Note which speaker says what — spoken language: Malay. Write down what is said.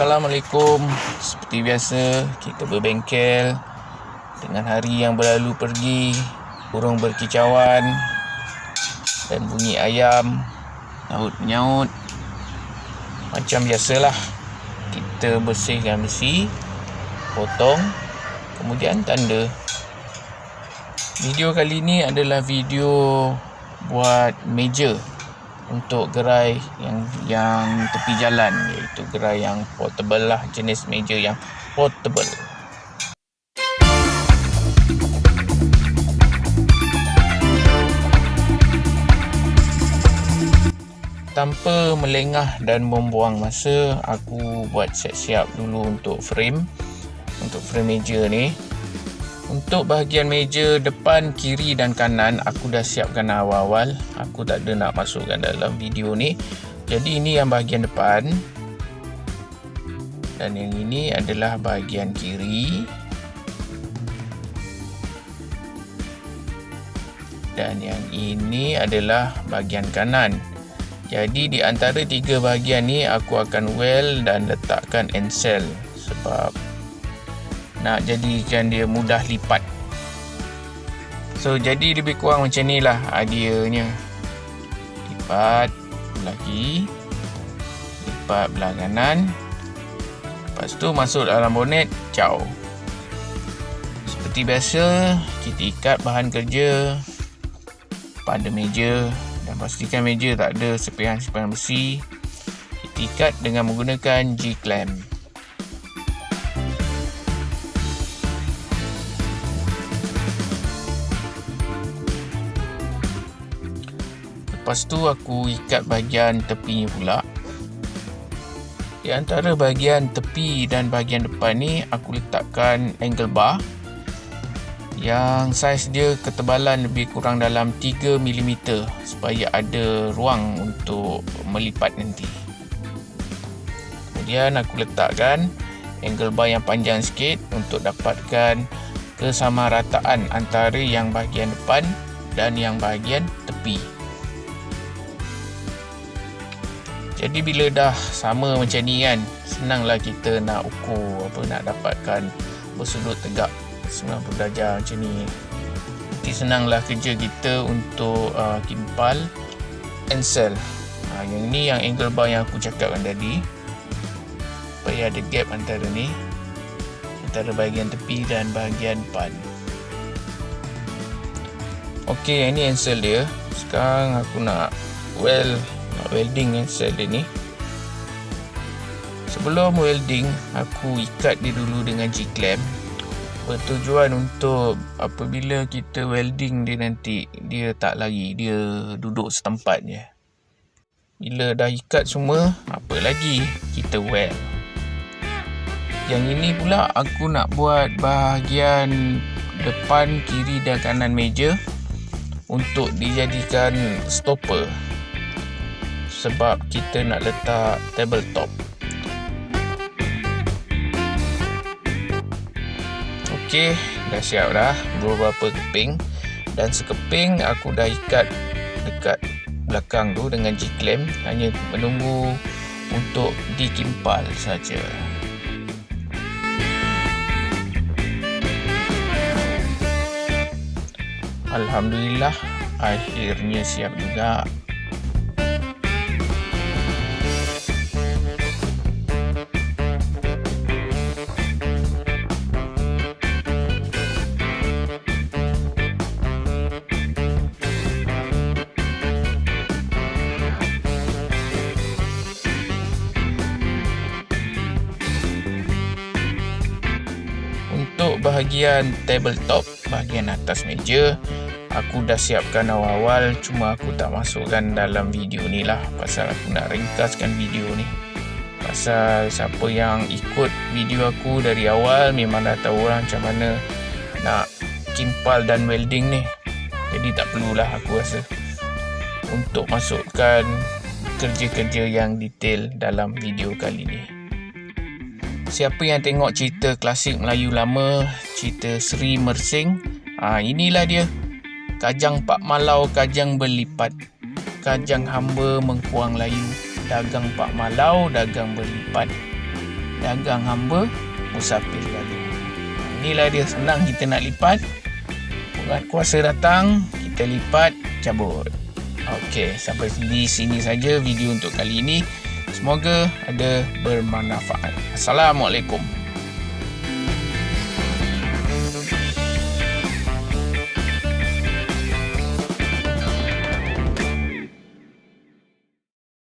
Speaker 1: Assalamualaikum. Seperti biasa Kita berbengkel Dengan hari yang berlalu pergi Burung berkicauan Dan bunyi ayam Nyaut menyaut Macam biasalah Kita bersihkan besi Potong Kemudian tanda. Video kali ini adalah video Buat meja untuk gerai yang yang tepi jalan iaitu gerai yang portable lah jenis meja yang portable. Tanpa melengah dan membuang masa aku buat siap-siap dulu untuk frame untuk frame meja ni untuk bahagian meja depan, kiri dan kanan aku dah siapkan awal-awal. Aku tak ada nak masukkan dalam video ni. Jadi ini yang bahagian depan. Dan yang ini adalah bahagian kiri. Dan yang ini adalah bahagian kanan. Jadi di antara tiga bahagian ni aku akan weld dan letakkan encel sebab nak jadikan dia mudah lipat. So jadi lebih kurang macam ni lah ideanya lipat lagi. Lipat belah kanan. Lepas tu masuk dalam bonet caw seperti biasa kita ikat bahan kerja. Pada meja. Dan pastikan meja tak ada sepihan-sepihan besi. Kita ikat dengan menggunakan G-clamp Lepas tu aku ikat bahagian tepinya pula. Di antara bahagian tepi dan bahagian depan ni aku letakkan angle bar yang saiz dia ketebalan lebih kurang dalam 3 mm supaya ada ruang untuk melipat nanti. Kemudian aku letakkan angle bar yang panjang sikit untuk dapatkan kesamarataan antara yang bahagian depan dan yang bahagian tepi. Jadi bila dah sama macam ni kan Senanglah kita nak ukur apa Nak dapatkan bersudut tegak 90 darjah macam ni. Nanti senanglah kerja kita untuk uh, kimpal and sell. Ha, Yang ni yang angle bar yang aku cakapkan tadi. Supaya ada gap antara ni Antara bahagian tepi dan bahagian depan Ok yang ni ansel dia. Sekarang aku nak well welding yang sel dia ni. Sebelum welding aku ikat dia dulu dengan G-clamp. Bertujuan untuk apabila kita welding dia nanti dia tak lari dia duduk setempat je. Bila dah ikat semua apa lagi kita weld? Yang ini pula aku nak buat bahagian depan kiri dan kanan meja untuk dijadikan stopper sebab kita nak letak tabletop. Okey, dah siap dah beberapa keping dan sekeping aku dah ikat dekat belakang tu dengan G-clamp hanya menunggu untuk dikimpal saja. Alhamdulillah akhirnya siap juga bahagian tabletop bahagian atas meja. Aku dah siapkan awal-awal cuma aku tak masukkan dalam video ni lah pasal aku nak ringkaskan video ni. Pasal siapa yang ikut video aku dari awal memang dah tahu lah macam mana nak kimpal dan welding ni. Jadi tak perlulah aku rasa untuk masukkan kerja-kerja yang detail dalam video kali ni siapa yang tengok cerita klasik Melayu lama cerita Sri Mersing ha, inilah dia. Kajang pak malau kajang berlipat. Kajang hamba mengkuang layu dagang pak malau dagang berlipat. Dagang hamba musafir lalu inilah dia senang kita nak lipat. Buat kuasa datang kita lipat cabut. Okey, sampai di sini saja video untuk kali ini. Semoga ada bermanfaat. Assalamualaikum.